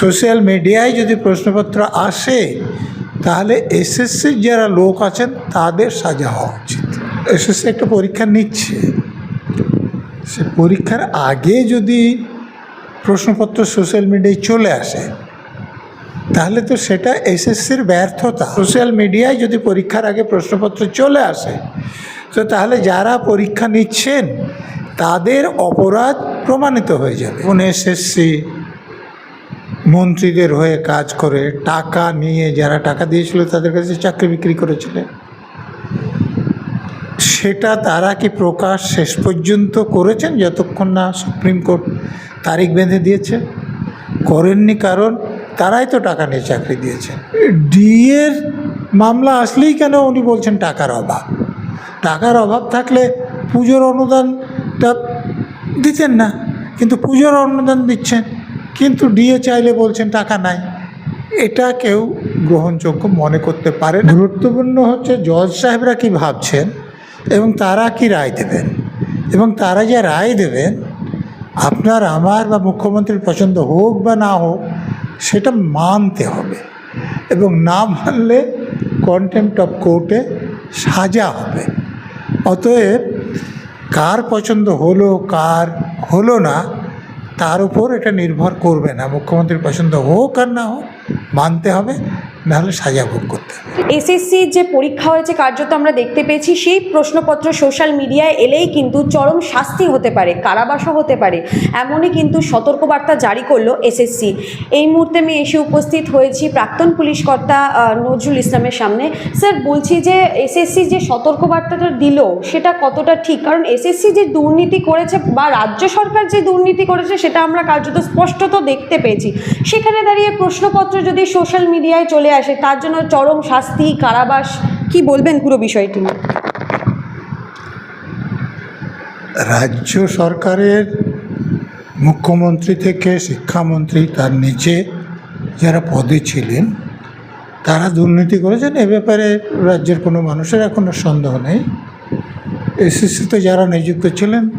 Social মিডিয়ায় যদি প্রশ্নপত্র আসে, তাহলে এসএসসির যারা লোক আছেন, তাদের সাজা হওয়া উচিত। এসএসসি একটা পরীক্ষা নিচ্ছে। সে পরীক্ষার আগে যদি প্রশ্নপত্র সোশ্যাল মিডিয়ায় চলে আসে, তাহলে তো সেটা এসএসসির ব্যর্থতা। সোশ্যাল মিডিয়ায় যদি পরীক্ষার আগে প্রশ্নপত্র চলে আসে, তো তাহলে যারা পরীক্ষা নিচ্ছেন, তাদের অপরাধ প্রমাণিত হয়ে যাবে। এবং এসএসসি মন্ত্রীদের হয়ে কাজ করে, টাকা নিয়ে যারা টাকা দিয়েছিল তাদের কাছে চাকরি বিক্রি করেছিলেন সেটা তারা কি প্রকাশ শেষ পর্যন্ত করেছেন যতক্ষণ না সুপ্রিম কোর্ট তারিখ বেঁধে দিয়েছে? করেননি কারণ তারাই তো টাকা নিয়ে চাকরি দিয়েছেন। ডিএর মামলা আসলেই কেন উনি বলছেন টাকার অভাব? টাকার অভাব থাকলে পুজোর অনুদানটা দিতেন না, কিন্তু পুজোর অনুদান দিচ্ছেন। কিন্তু ডিএ চাইলে বলছেন টাকা নাই। এটা কেউ গ্রহণযোগ্য মনে করতে পারে গুরুত্বপূর্ণ হচ্ছে জজ সাহেবরা কি ভাবছেন এবং তারা কি রায় দেবেন? এবং তারা যে রায় দেবেন, আপনার আমার বা মুখ্যমন্ত্রীর পছন্দ হোক বা না হোক, সেটা মানতে হবে এবং না মানলে কন্টেম্পট অফ কোর্টে সাজা হবে। অতএব কার পছন্দ হলো, কার হলো না তার উপর এটা নির্ভর করবে না। মুখ্যমন্ত্রীর পছন্দ হোক আর না হোক, মানতে হবে, নাহলে সাজা ভোগ করতে হবে। এসএসসির যে পরীক্ষা হয়েছে, কার্যত আমরা দেখতে পেয়েছি, সেই প্রশ্নপত্র সোশ্যাল মিডিয়ায় এলেই কিন্তু চরম শাস্তি হতে পারে, কারাবাসও হতে পারে। এমনই কিন্তু সতর্কবার্তা জারি করল এসএসসি এই মুহূর্তে আমি এসে উপস্থিত হয়েছি প্রাক্তন পুলিশ কর্তা নজরুল ইসলামের সামনে। স্যার, বলছি যে এসএসসি যে সতর্কবার্তাটা দিল, সেটা কতটা ঠিক? কারণ এসএসসি যে দুর্নীতি করেছে বা রাজ্য সরকার যে দুর্নীতি করেছে, সেটা আমরা কার্যত স্পষ্টত দেখতে পেয়েছি। সেখানে দাঁড়িয়ে প্রশ্নপত্র যদি সোশ্যাল মিডিয়ায় চলে আসে, তার জন্য চরম শাস্তি কারাবাস, কি বলবেন পুরো বিষয়টি? রাজ্য সরকারের মুখ্যমন্ত্রী থেকে শিক্ষামন্ত্রী তার নিচে যারা পদে ছিলেন, তারা দুর্নীতি করেছেন। এ ব্যাপারে রাজ্যের কোনো মানুষের এখনও সন্দেহ নেই। এসএসসিতে যারা নিযুক্ত ছিলেন,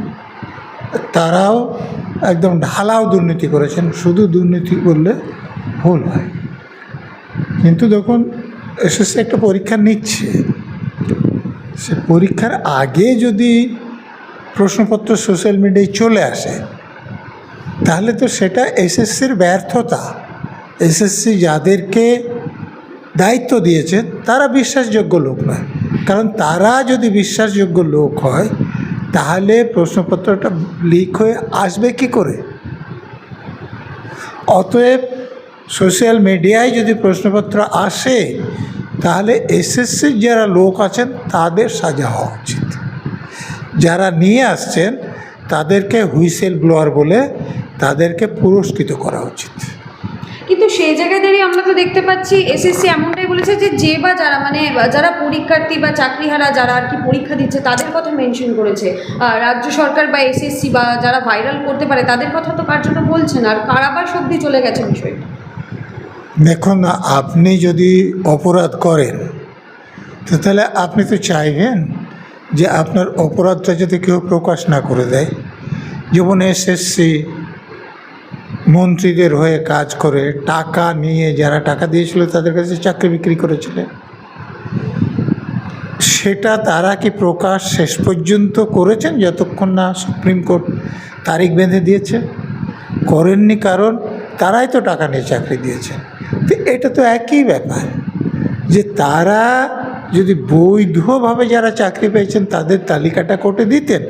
তারাও একদম ঢালাও দুর্নীতি করেছেন। শুধু দুর্নীতি করলে ভুল হয়। কিন্তু দেখুন এসএসসি একটা পরীক্ষা নিচ্ছে। সে পরীক্ষার আগে যদি প্রশ্নপত্র সোশ্যাল মিডিয়ায় চলে আসে, তাহলে তো সেটা এসএসসির ব্যর্থতা। এসএসসি যাদেরকে দায়িত্ব দিয়েছেন তারা বিশ্বাসযোগ্য লোক নয়। কারণ তারা যদি বিশ্বাসযোগ্য লোক হয়, তাহলে প্রশ্নপত্রটা লিক হয়ে আসবে কি করে? অতএব সোশ্যাল মিডিয়ায় যদি প্রশ্নপত্র আসে, তাহলে এসএসসির যারা লোক আছেন, তাদের সাজা হওয়া উচিত। যারা নিয়ে আসছেন, তাদেরকে হুইসেল ব্লোয়ার বলে তাদেরকে পুরস্কৃত করা উচিত। কিন্তু সেই জায়গায় দাঁড়িয়ে আমরা তো দেখতে পাচ্ছি, এসএসসি এমনটাই বলেছে যে যে বা যারা মানে যারা পরীক্ষার্থী বা চাকরিহারা যারা আর কি পরীক্ষা দিচ্ছে, তাদের কথা মেনশন করেছে। আর রাজ্য সরকার বা এসএসসি বা যারা ভাইরাল করতে পারে, তাদের কথা তো কার্যত বলছে না? আর কারাবাস অব্দি চলে গেছে বিষয়টা। দেখুন আপনি যদি অপরাধ করেন, তো তাহলে আপনি তো চাইবেন যে আপনার অপরাধটা যদি কেউ প্রকাশ না করে দেয়। যেমন এসএসসি মন্ত্রীদের হয়ে কাজ করে, টাকা নিয়ে যারা টাকা দিয়েছিল তাদের কাছে চাকরি বিক্রি করেছিলেন। সেটা তারা কি প্রকাশ শেষ পর্যন্ত করেছেন যতক্ষণ না সুপ্রিম কোর্ট তারিখ বেঁধে দিয়েছে? করেননি কারণ তারাই তো টাকা নিয়ে চাকরি দিয়েছেন। তো এটা তো একই ব্যাপার যে তারা যদি বৈধভাবে যারা চাকরি পেয়েছেন তাদের তালিকাটা কোর্টে দিতেন,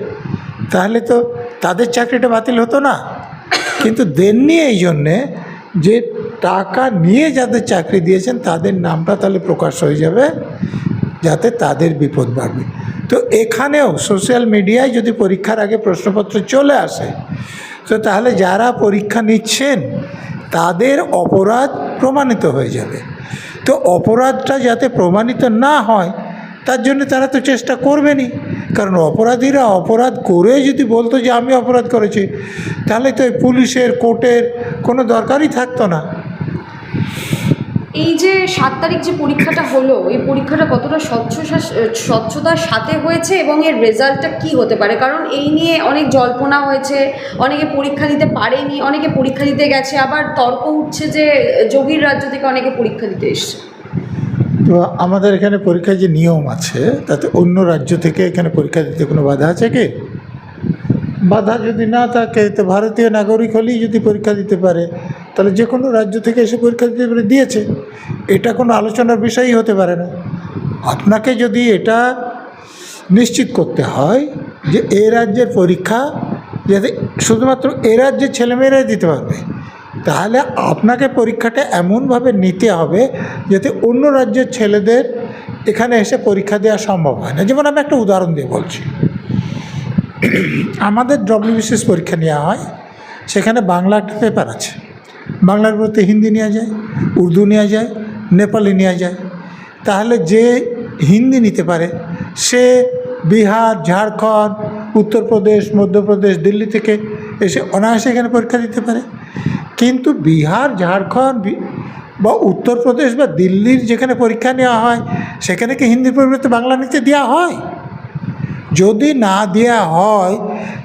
তাহলে তো তাদের চাকরিটা বাতিল হতো না। কিন্তু দেননি এই জন্যে যে টাকা নিয়ে যাদের চাকরি দিয়েছেন তাদের নামটা তাহলে প্রকাশ হয়ে যাবে, যাতে তাদের বিপদ বাড়বে। তো এখানেও সোশ্যাল মিডিয়ায় যদি পরীক্ষার আগে প্রশ্নপত্র চলে আসে, তো তাহলে যারা পরীক্ষা নিচ্ছেন তাদের অপরাধ প্রমাণিত হয়ে যাবে। তো অপরাধটা যাতে প্রমাণিত না হয়, তার জন্য তারা তো চেষ্টা করবেনই। কারণ অপরাধীরা অপরাধ করে যদি বলতো যে আমি অপরাধ করেছি, তাহলে তো পুলিশের, কোর্টের কোনো দরকারই থাকতো না। এই যে সাত তারিখ যে পরীক্ষাটা হলো, এই পরীক্ষাটা কতটা স্বচ্ছ স্বচ্ছতার সাথে হয়েছে এবং এর রেজাল্টটা কি হতে পারে? কারণ এই নিয়ে অনেক জল্পনা হয়েছে, অনেকে পরীক্ষা দিতে পারেনি, অনেকে পরীক্ষা দিতে গেছে, আবার তর্ক উঠছে যে, যোগীর রাজ্য থেকে অনেকে পরীক্ষা দিতে এসছে। তো আমাদের এখানে পরীক্ষার যে নিয়ম আছে, তাতে অন্য রাজ্য থেকে এখানে পরীক্ষা দিতে কোনো বাধা আছে কি? বাধা যদি না থাকে, তো ভারতীয় নাগরিক হলেই যদি পরীক্ষা দিতে পারে। তাহলে যে কোনো রাজ্য থেকে এসে পরীক্ষা দিতে দিয়েছে, এটা কোনো আলোচনার বিষয়ই হতে পারে না। আপনাকে যদি এটা নিশ্চিত করতে হয় যে এ রাজ্যের পরীক্ষা যাতে শুধুমাত্র এ রাজ্যের ছেলেমেয়েরাই দিতে পারবে, তাহলে আপনাকে পরীক্ষাটা এমনভাবে নিতে হবে যাতে অন্য রাজ্যের ছেলেদের এখানে এসে পরীক্ষা দেওয়া সম্ভব হয় না। যেমন আমি একটা উদাহরণ দিয়ে বলছি। আমাদের ডব্লিউবিসিএস পরীক্ষা নেওয়া হয়, সেখানে বাংলা একটা পেপার আছে। বাংলার প্রতি হিন্দি নেওয়া যায়, উর্দু নেওয়া যায়, নেপালি নেওয়া যায়। তাহলে যে হিন্দি নিতে পারে, সে বিহার, ঝাড়খণ্ড, উত্তরপ্রদেশ, মধ্যপ্রদেশ, দিল্লি থেকে এসে অনায়াসে এখানে পরীক্ষা দিতে পারে। কিন্তু বিহার, ঝাড়খণ্ড বা উত্তরপ্রদেশ বা দিল্লির যেখানে পরীক্ষা নেওয়া হয়, সেখানে কি হিন্দির পরিবর্তে বাংলা নিতে দেওয়া হয়? যদি না দেওয়া হয়,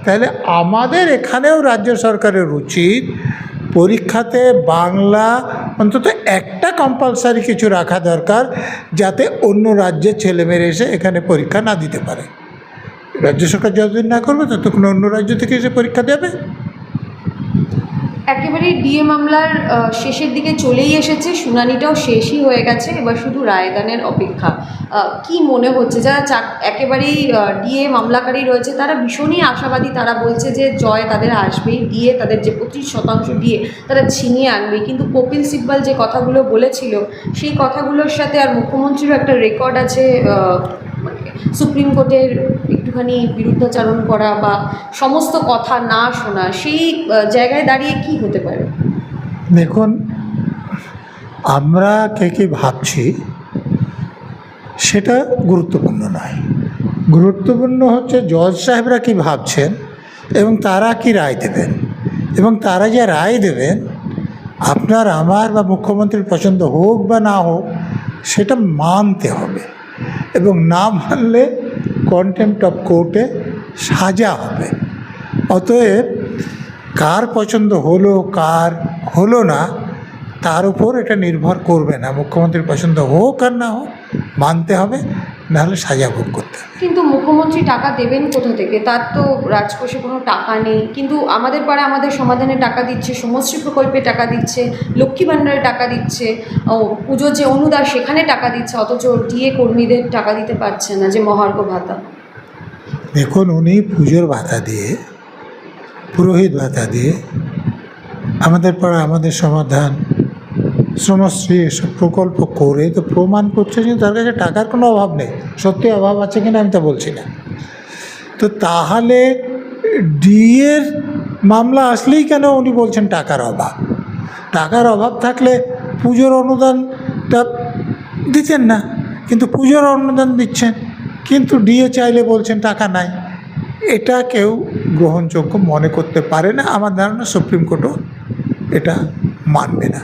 তাহলে আমাদের এখানেও রাজ্য সরকারের উচিত পরীক্ষাতে বাংলা অন্তত একটা কম্পালসারি কিছু রাখা দরকার যাতে অন্য রাজ্যের ছেলেমেয়েরা এসে এখানে পরীক্ষা না দিতে পারে। রাজ্য সরকার যতদিন না করবে, ততক্ষণ অন্য রাজ্য থেকে এসে পরীক্ষা দেবে। একেবারে ডিএ মামলার শেষের দিকে চলেই এসেছে, শুনানিটাও শেষই হয়ে গেছে, এবার শুধু রায়দানের অপেক্ষা। কি মনে হচ্ছে? যারা চাক- একেবারেই ডিএ মামলাকারী রয়েছে, তারা ভীষণই আশাবাদী, তারা বলছে যে জয় তাদের আসবেই, ডিএ তাদের যে পঁচিশ শতাংশ ডিএ, তারা ছিনিয়ে আনবে কিন্তু কপিল সিব্বাল যে কথাগুলো বলেছিল, সেই কথাগুলোর সাথে আর মুখ্যমন্ত্রীরও একটা রেকর্ড আছে মানে সুপ্রিম কোর্টের একটুখানি বিরুদ্ধাচারণ করা বা সমস্ত কথা না শোনা, সেই জায়গায় দাঁড়িয়ে কি হতে পারে? দেখুন, আমরা কে কী ভাবছি সেটা গুরুত্বপূর্ণ নয়। গুরুত্বপূর্ণ হচ্ছে জজ সাহেবরা কী ভাবছেন এবং তারা কি রায় দেবেন? এবং তারা যে রায় দেবেন, আপনার আমার বা মুখ্যমন্ত্রীর পছন্দ হোক বা না হোক, সেটা মানতে হবে। এবং না মানলে কন্টেম্পট অফ কোর্টে সাজা হবে। অতএব কার পছন্দ হলো, কার হলো না, তার উপর এটা নির্ভর করবে না। মুখ্যমন্ত্রীর পছন্দ হোক আর না হোক, মানতে হবে। নাহলে সাজা ভোগ করতে হবে। কিন্তু মুখ্যমন্ত্রী টাকা দেবেন কোথা থেকে? তার তো রাজকোষে কোনো টাকা নেই। কিন্তু আমাদের পাড়া আমাদের সমাধানে টাকা দিচ্ছে সমশ্রী প্রকল্পে টাকা দিচ্ছে লক্ষ্মী ভাণ্ডারে টাকা দিচ্ছে ও পুজোর যে অনুদান সেখানে টাকা দিচ্ছে অথচ ডিএ কর্মীদের টাকা দিতে পারছে না যে মহার্ঘ ভাতা। দেখুন উনি পুজোর ভাতা দিয়ে পুরোহিত ভাতা দিয়ে আমাদের পাড়া আমাদের সমাধান শ্রমশ্রী এসব প্রকল্প করে তো প্রমাণ করছে যে তার কাছে টাকার কোনো অভাব নেই। সত্যি অভাব আছে কিনা আমি তা বলছি না। তো তাহলে ডিএর মামলা আসলেই কেন উনি বলছেন টাকার অভাব? টাকার অভাব থাকলে পুজোর অনুদানটা দিতেন না, কিন্তু পুজোর অনুদান দিচ্ছেন। কিন্তু ডিএ চাইলে বলছেন টাকা নাই। এটা কেউ গ্রহণযোগ্য মনে করতে পারে না। আমার ধারণা সুপ্রিম কোর্টও এটা মানবে না।